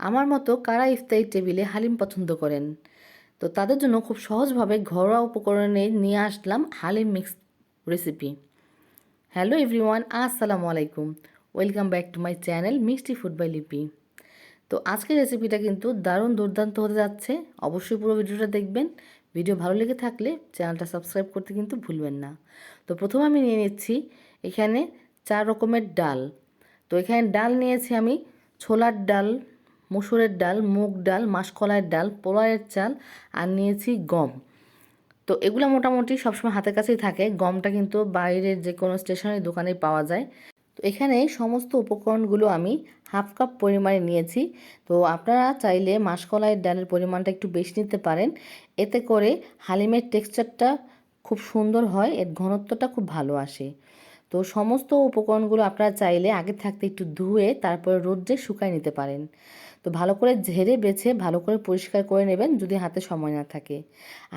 আমার মতো কারা ইফতারি টেবিলে হালিম পছন্দ করেন? তো তাদের জন্য খুব সহজভাবে ঘরোয়া উপকরণে নিয়ে আসলাম haleem mix recipe. Hello everyone, আসসালামু আলাইকুম। Welcome back to my channel Mishti food by Lipi. তো আজকের রেসিপিটা কিন্তু দারুণ দুর্দান্ত হতে যাচ্ছে। অবশ্যই পুরো ভিডিওটা দেখবেন। ভিডিও ভালো লেগে থাকলে চ্যানেলটা সাবস্ক্রাইব করতে কিন্তু ভুলবেন না। তো প্রথমে আমি নিয়ে নিচ্ছি এখানে চার রকমের ডাল। তো এখানে ডাল নিয়েছি আমি ছোলার ডাল মসুরের ডাল, মুগ ডাল, মাসকলাইয়ের ডাল, পোলাওয়ের চাল আর নিয়েছি গম। তো এগুলো মোটামুটি সবসময় হাতের কাছেই থাকে। গমটা কিন্তু বাইরের যে কোনো স্টেশনারি দোকানে পাওয়া যায়। তো এখানে সমস্ত উপকরণগুলো আমি হাফ কাপ পরিমাণে নিয়েছি। তো আপনারা চাইলে মাসকলাইয়ের ডালের পরিমাণটা একটু বেশি নিতে পারেন। এতে করে হালিমের টেক্সচারটা খুব সুন্দর হয়, এর ঘনত্বটা খুব ভালো আসে। তো সমস্ত উপকরণগুলো আপনারা চাইলে আগে থাকতে একটু ধুয়ে তারপরে রোদ্রে শুকায় নিতে পারেন। তো ভালো করে ঝেড়ে বেছে ভালো করে পরিষ্কার করে নেবেন যদি হাতে সময় না থাকে।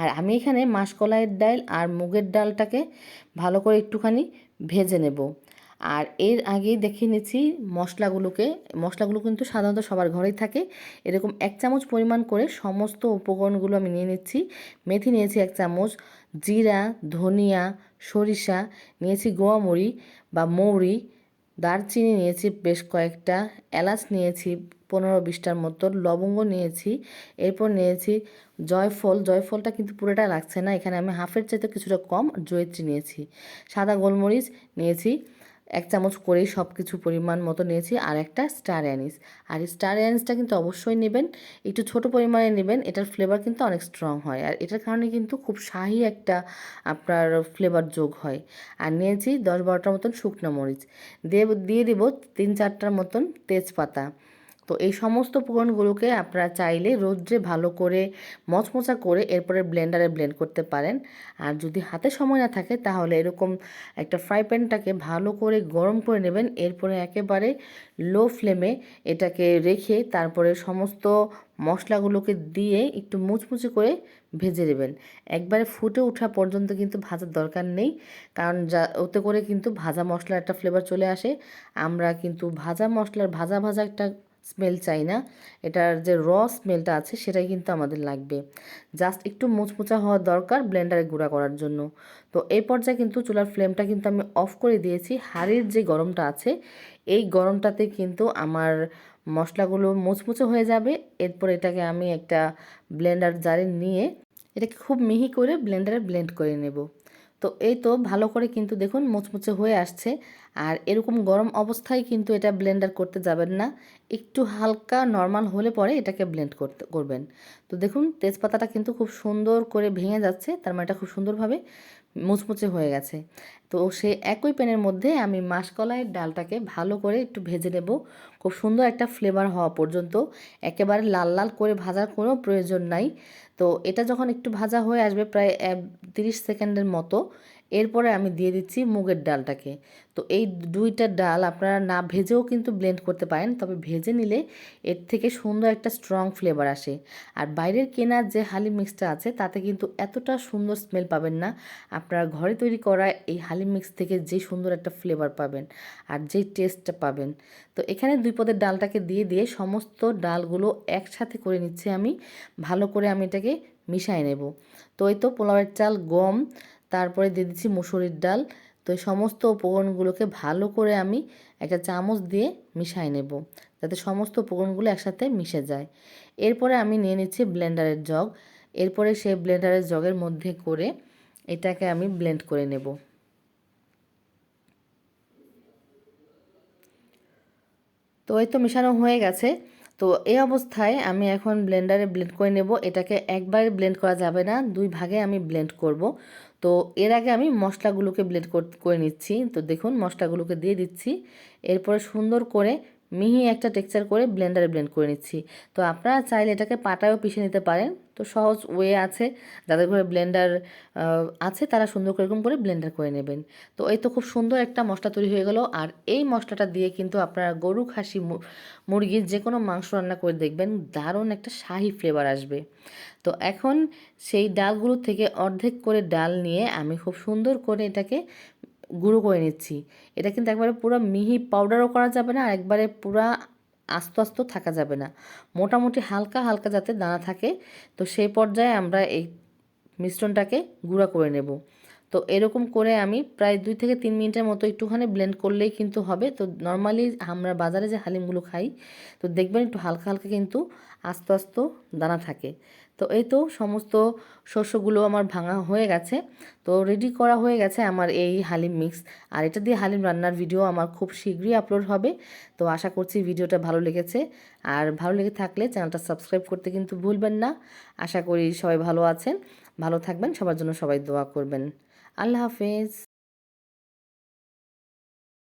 আর আমি এখানে মাসকলাইয়ের ডাল আর মুগের ডালটাকে ভালো করে একটুখানি ভেজে নেব। আর এর আগেই দেখে নিচ্ছি মশলাগুলোকে, মশলাগুলো কিন্তু সাধারণত সবার ঘরেই থাকে। এরকম এক চামচ পরিমাণ করে সমস্ত উপকরণগুলো আমি নিয়ে নিচ্ছি। মেথি নিয়েছি এক চামচ, জিরা, ধনিয়া, সরিষা, নিয়েছি গোয়ামরি বা মৌরি, দারচিনি নিয়েছি বেশ কয়েকটা, এলাচ নিয়েছি পনেরো বিশটার মতো লবঙ্গ নিয়েছি। এরপর নিয়েছি জয়ফল। জয়ফলটা কিন্তু পুরোটা লাগছে না। এখানে আমি হাফের চাইতে কিছুটা কম জয়ত্রী নিয়েছি। সাদা গোলমরিচ নিয়েছি, এক চামচ করেই সব কিছু পরিমাণ মতো নিয়েছি আর একটা স্টার অ্যানিস। আর স্টার অ্যানিসটা কিন্তু অবশ্যই নেবেন। একটু ছোট পরিমাণে নেবেন। এটার ফ্লেভার কিন্তু অনেক স্ট্রং হয় আর এটার কারণে কিন্তু খুব শাহি একটা আপনার ফ্লেভার যোগ হয়। আর নিয়েছি দশ বারোটার মতন শুকনো মরিচ। দিয়ে দিয়ে দিব তিন চারটার মতন তেজপাতা। তো এই সমস্ত উপকরণগুলোকে আপনারা চাইলে রোদ্রে ভালো করে মচমচা করে এরপরে ব্লেন্ডারে ব্লেন্ড করতে পারেন। আর যদি হাতে সময় না থাকে তাহলে এরকম একটা ফ্রাই প্যানটাকে ভালো করে গরম করে নেবেন। এরপরে একেবারে লো ফ্লেমে এটাকে রেখে তারপরে সমস্ত মশলাগুলোকে দিয়ে একটু মুচমুচে করে ভেজে নেবেন। একবারে ফুটে ওঠা পর্যন্ত কিন্তু ভাজার দরকার নেই। কারণ যা, ওতে করে কিন্তু ভাজা মশলার একটা ফ্লেভার চলে আসে। আমরা কিন্তু ভাজা মশলার ভাজা ভাজা একটা স্মেল চাই না। এটার যে র স্মেলটা আছে সেটাই কিন্তু আমাদের লাগবে। জাস্ট একটু মুচমুচা হওয়া দরকার ব্লেন্ডারে গুঁড়া করার জন্য। তো এই পর্যায়ে কিন্তু চুলার ফ্লেমটা কিন্তু আমি অফ করে দিয়েছি। হাড়ির যে গরমটা আছে, এই গরমটাতে কিন্তু আমার মশলাগুলো মুচমুচে হয়ে যাবে। এরপর এটাকে আমি একটা ব্লেন্ডার জারে নিয়ে, এটাকে খুব মিহি করে ব্লেন্ডারে ব্লেন্ড করে নেব। তো এই তো ভালো করে কিন্তু দেখুন মুচমুচে হয়ে আসছে। আর এরকম গরম অবস্থায় কিন্তু এটা ব্লেন্ডার করতে যাবেন না। একটু হালকা নর্মাল হলে পরে এটাকে ব্লেন্ড করতে, করবেন। তো দেখুন তেজপাতাটা কিন্তু খুব সুন্দর করে ভেঙে যাচ্ছে, তার মানে এটা খুব সুন্দরভাবে মুচমুচে হয়ে গেছে। তো সে একই প্যানের মধ্যে আমি মাসকলাইয়ের ডালটাকে ভালো করে একটু ভেজে নেব। খুব সুন্দর একটা ফ্লেভার হওয়া পর্যন্ত। একেবারে লাল লাল করে ভাজার কোনো প্রয়োজন নাই। তো এটা যখন একটু ভাজা হয়ে আসবে প্রায় এক তিরিশ সেকেন্ডের মতো, এরপরে আমি দিয়ে দিচ্ছি মুগের ডালটাকে। তো এই দুইটা ডাল আপনারা না ভেজেও কিন্তু ব্লেন্ড করতে পারেন, তবে ভেজে নিলে এর থেকে সুন্দর একটা স্ট্রং ফ্লেভার আসে। আর বাইরের কেনার যে হালি মিক্সটা আছে, তাতে কিন্তু এতটা সুন্দর স্মেল পাবেন না। আপনারা ঘরে তৈরি করা এই হালি মিক্স থেকে যে সুন্দর একটা ফ্লেভার পাবেন আর যেই টেস্টটা পাবেন। তো এখানে দুই পদের ডালটাকে দিয়ে দিয়ে সমস্ত ডালগুলো একসাথে করে নিচ্ছি আমি। ভালো করে আমি এটাকে মিশাই নেব। তো এই তো পোলাওয়ের চাল, গম, তারপরে দিয়ে দিচ্ছি মুসুরির ডাল। তো এই সমস্ত উপকরণগুলোকে ভালো করে আমি একটা চামচ দিয়ে মিশাই নেব, যাতে সমস্ত উপকরণগুলো একসাথে মিশে যায়। এরপরে আমি নিয়ে নিচ্ছি ব্লেন্ডারের জগ। এরপরে সেই ব্লেন্ডারের জগের মধ্যে করে এটাকে আমি ব্লেন্ড করে নেব। তো এই তো মেশানো হয়ে গেছে। তো এই অবস্থায় আমি এখন ব্লেন্ডারে ব্লেন্ড করে নেব। এটাকে একবারে ব্লেন্ড করা যাবে না, দুই ভাগে আমি ব্লেন্ড করব। তো এর আগে আমি মশলাগুলোকে ব্লেন্ড করে নিচ্ছি। তো দেখুন, মশলাগুলোকে দিয়ে দিচ্ছি। এরপরে সুন্দর করে মিহি একটা টেক্সচার করে ব্লেন্ডারে ব্লেন্ড করে নিচ্ছি। তো আপনারা চাইলে এটাকে পাটায়ও পিষে নিতে পারেন। তো সহজ ওয়ে আছে। যাদের ঘরে ব্লেন্ডার আছে, তারা সুন্দর করে এরকম করে ব্লেন্ডার করে নেবেন। তো এই তো খুব সুন্দর একটা মশলা তৈরি হয়ে গেল। আর এই মশলাটা দিয়ে কিন্তু আপনারা গরু, খাসি মুরগির যে কোনো মাংস রান্না করে দেখবেন, দারুণ একটা শাহি ফ্লেভার আসবে। তো এখন সেই ডালগুলো থেকে অর্ধেক করে ডাল নিয়ে আমি খুব সুন্দর করে এটাকে গুঁড়ো করে নিচ্ছি। এটা কিন্তু একবারে পুরো মিহি পাউডারও করা যাবে না, আর একবারে পুরা আস্তে আস্ত থাকা যাবে না। মোটামুটি হালকা হালকা যাতে দানা থাকে, তো সেই পর্যায়ে আমরা এই মিশ্রণটাকে গুঁড়া করে নেব। তো এরকম করে আমি প্রায় দুই থেকে তিন মিনিটের মতো একটুখানি ব্লেন্ড করলেই কিন্তু হবে। তো নর্মালি আমরা বাজারে যে হালিমগুলো খাই, তো দেখবেন একটু হালকা হালকা কিন্তু আস্ত আস্ত দানা থাকে। তো এই তো সমস্ত শস্যগুলো আমার ভাঙা হয়ে গেছে। তো রেডি করা হয়ে গেছে আমার এই হালিম মিক্স আর এটা দিয়ে হালিম রান্নার ভিডিও আমার খুব শীঘ্রই আপলোড হবে। তো আশা করছি ভিডিওটা ভালো লেগেছে। আর ভালো লেগে থাকলে চ্যানেলটা সাবস্ক্রাইব করতে কিন্তু ভুলবেন না। আশা করি সবাই ভালো আছেন, ভালো থাকবেন, সবার জন্য সবাই দোয়া করবেন। আল্লাহ হাফেজ।